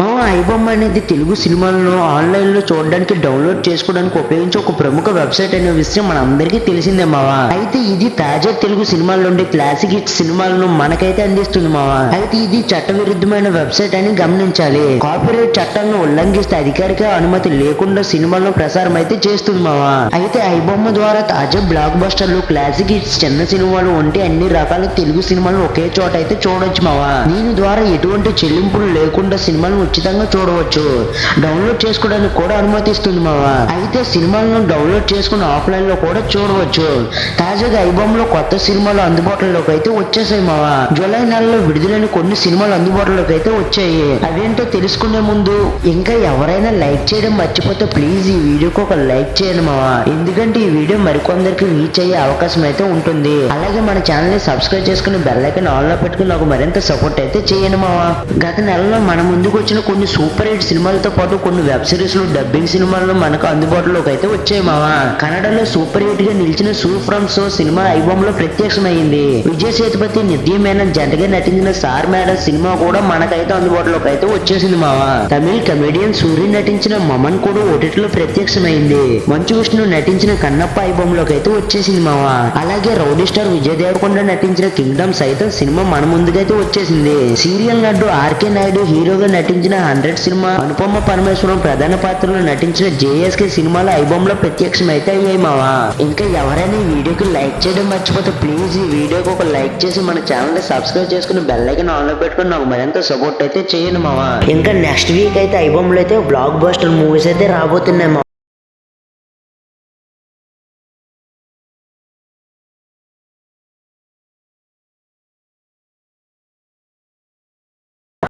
మా ఐబొమ్మ అనేది తెలుగు సినిమాలను ఆన్లైన్లో చూడడానికి డౌన్లోడ్ చేసుకోవడానికి ఉపయోగించే ఒక ప్రముఖ వెబ్సైట్ అనే విషయం మనందరికీ తెలిసిందే మావా. అయితే ఇది తాజా తెలుగు సినిమాల నుండి క్లాసిక్ హిట్ సినిమాలను మనకైతే అందిస్తుంది మావా. అయితే ఇది చట్టవిరుద్ధమైన వెబ్సైట్ అని గమనించాలి. కాపీరైట్ చట్టాలను ఉల్లంఘిస్తే అధికారిక అనుమతి లేకుండా సినిమాలను ప్రసారం అయితే చేస్తుంది మావా. అయితే ఐబొమ్మ ద్వారా తాజా బ్లాక్ బస్టర్లు క్లాసిక్ హిట్స్ చిన్న సినిమాలు వంటి అన్ని రకాల తెలుగు సినిమాలను ఒకే చోట అయితే చూడొచ్చు మావా. దీని ద్వారా ఎటువంటి చెల్లింపులు లేకుండా సినిమాలు ఉచితంగా చూడవచ్చు. డౌన్లోడ్ చేసుకోవడానికి కూడా అనుమతిస్తుంది మావా. అయితే సినిమాలను డౌన్లోడ్ చేసుకుని ఆఫ్లైన్లో కూడా చూడవచ్చు. తాజాగా ఐబొమ్మలో కొత్త సినిమాలు అందుబాటులోకి అయితే వచ్చేసాయి మావా. జూలై నెలలో విడుదలైన కొన్ని సినిమాలు అందుబాటులోకి అయితే వచ్చాయి. అవేంటో తెలుసుకునే ముందు ఇంకా ఎవరైనా లైక్ చేయడం మర్చిపోతే ప్లీజ్ ఈ వీడియోకి ఒక లైక్ చేయండి మావా. ఎందుకంటే ఈ వీడియో మరికొందరికి రీచ్ అయ్యే అవకాశం అయితే ఉంటుంది. అలాగే మన ఛానల్ని సబ్స్క్రైబ్ చేసుకుని బెల్ ఐకాన్ ఆన్లో పెట్టుకుని నాకు మరింత సపోర్ట్ అయితే చేయండి మావా. గత నెలలో మన ముందుకు వచ్చిన కొన్ని సూపర్ హిట్ సినిమాలతో పాటు కొన్ని వెబ్ సిరీస్లు డబ్బింగ్ సినిమాలు మనకు అందుబాటులోకి అయితే వచ్చాయి మావా. కన్నడలో సూపర్ హిట్గా నిలిచిన సూ ఫ్రమ్ సో సినిమా ఐబొమ్లో ప్రత్యక్షమైంది. విజయ్ సేతుపతి నిత్య మేనన్ జంటగా నటించిన సార్ మేడం సినిమా కూడా మనకైతే అందుబాటులోకి అయితే వచ్చేసింది మావా. తమిళ కమెడియన్ సూర్య నటించిన మమన్ కూడా ఓటీటీలో ప్రత్యక్షమైంది. మంచు విష్ణు నటించిన కన్నప్ప ఐబొమ్లోకి అయితే వచ్చేసింది మావా. అలాగే రౌడీ స్టార్ విజయ్ దేవరకొండ నటించిన కింగ్డమ్ సైతం సినిమా మన ముందుకైతే వచ్చేసింది. సీరియల్ నటుడు ఆర్కే నాయుడు హీరోగా నటించిన హండ్రెడ్ సినిమా అనుపమ పరమేశ్వరం ప్రధాన పాత్రలో నటించిన జేఎస్కే సినిమాల ఐబొమ్లో ప్రత్యక్షం అయితే అయ్యాయి మావా. ఇంకా ఎవరైనా ఈ వీడియోకి లైక్ చేయడం మర్చిపోతే ప్లీజ్ ఈ వీడియోకి ఒక లైక్ చేసి మన ఛానల్ సబ్స్క్రైబ్ చేసుకుని బెల్ ఐకన్ ఆన్లో పెట్టుకుని నాకు మరింత సపోర్ట్ అయితే చేయండి మావా. ఇంకా నెక్స్ట్ వీక్ అయితే ఐబొమ్లో అయితే బ్లాక్ బస్టర్ మూవీస్ అయితే రాబోతున్నాయి